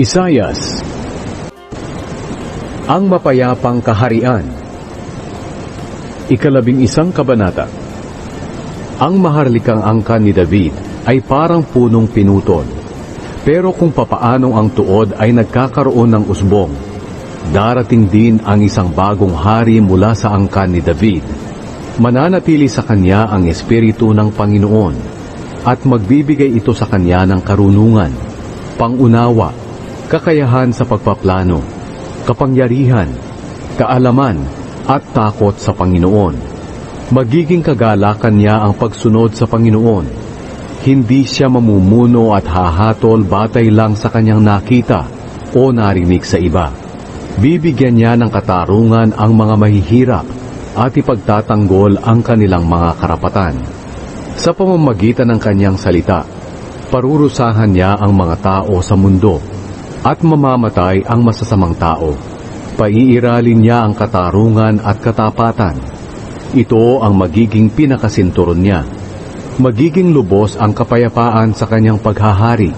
Isayas Ang mapayapang kaharian Ikalabing isang kabanata Ang maharlikang angkan ni David ay parang punong pinutol. Pero kung papaanong ang tuod ay nagkakaroon ng usbong, darating din ang isang bagong hari mula sa angkan ni David. Mananatili sa kanya ang Espiritu ng Panginoon at magbibigay ito sa kanya ng karunungan, pangunawa, kakayahan sa pagpaplano, kapangyarihan, kaalaman, at takot sa Panginoon. Magiging kagalakan niya ang pagsunod sa Panginoon. Hindi siya mamumuno at hahatol batay lang sa kanyang nakita o narinig sa iba. Bibigyan niya ng katarungan ang mga mahihirap at ipagtatanggol ang kanilang mga karapatan. Sa pamamagitan ng kanyang salita, parurusahan niya ang mga tao sa mundo at mamamatay ang masasamang tao. Paiiralin niya ang katarungan at katapatan. Ito ang magiging pinakasinturon niya. Magiging lubos ang kapayapaan sa kanyang paghahari.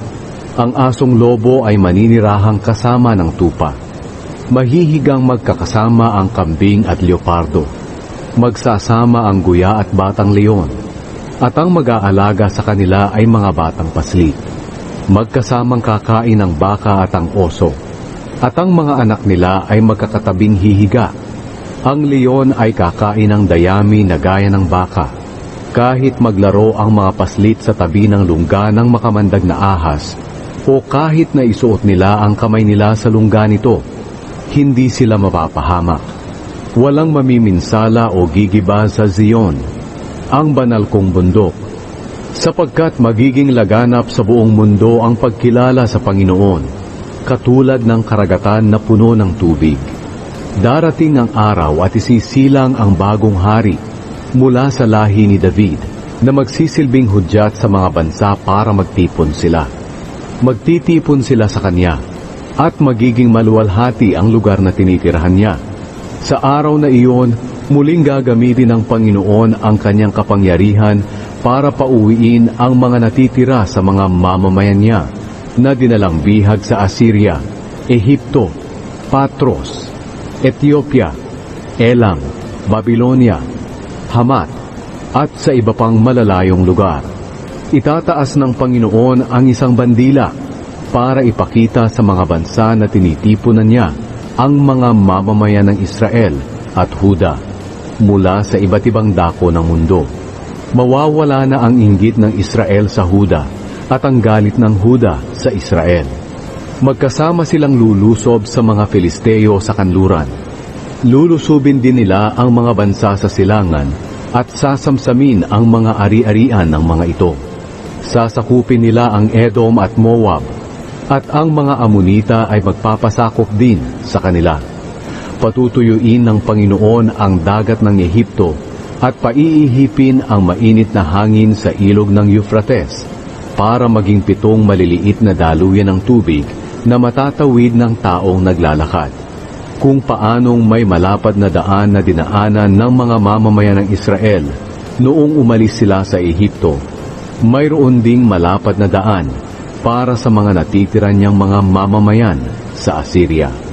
Ang asong lobo ay maninirahang kasama ng tupa. Mahihigang magkakasama ang kambing at leopardo. Magsasama ang guya at batang leon. At ang mag-aalaga sa kanila ay mga batang paslit. Magkasamang kakain ang baka at ang oso. At ang mga anak nila ay magkakatabing hihiga. Ang leon ay kakain ng dayami na gaya ng baka. Kahit maglaro ang mga paslit sa tabi ng lungga ng makamandag na ahas, o kahit na isuot nila ang kamay nila sa lungga nito, hindi sila mapapahamak. Walang mamiminsala o gigiba sa Zion, ang banal kong bundok, sapagkat magiging laganap sa buong mundo ang pagkilala sa Panginoon, katulad ng karagatan na puno ng tubig. Darating ang araw at isisilang ang bagong hari mula sa lahi ni David na magsisilbing hudyat sa mga bansa para magtipon sila. Magtitipon sila sa kanya at magiging maluwalhati ang lugar na tinitirahan niya. Sa araw na iyon, muling gagamitin ng Panginoon ang kanyang kapangyarihan para pauwiin ang mga natitira sa mga mamamayan niya na dinalang bihag sa Assyria, Ehipto, Patros, Ethiopia, Elam, Babylonia, Hamat, at sa iba pang malalayong lugar. Itataas ng Panginoon ang isang bandila para ipakita sa mga bansa na tinitipunan niya ang mga mamamayan ng Israel at Huda mula sa iba't ibang dako ng mundo. Mawawala na ang inggit ng Israel sa Huda at ang galit ng Huda sa Israel. Magkasama silang lulusob sa mga Filisteo sa kanluran. Lulusubin din nila ang mga bansa sa silangan at sasamsamin ang mga ari-arian ng mga ito. Sasakupin nila ang Edom at Moab at ang mga Amonita ay magpapasakop din sa kanila. Patutuyuin ng Panginoon ang dagat ng Ehipto at paiihipin ang mainit na hangin sa ilog ng Euphrates para maging pitong maliliit na daluyan ng tubig na matatawid ng taong naglalakad. Kung paanong may malapad na daan na dinaanan ng mga mamamayan ng Israel noong umalis sila sa Ehipto, mayroon ding malapad na daan para sa mga natitira niyang mga mamamayan sa Assyria.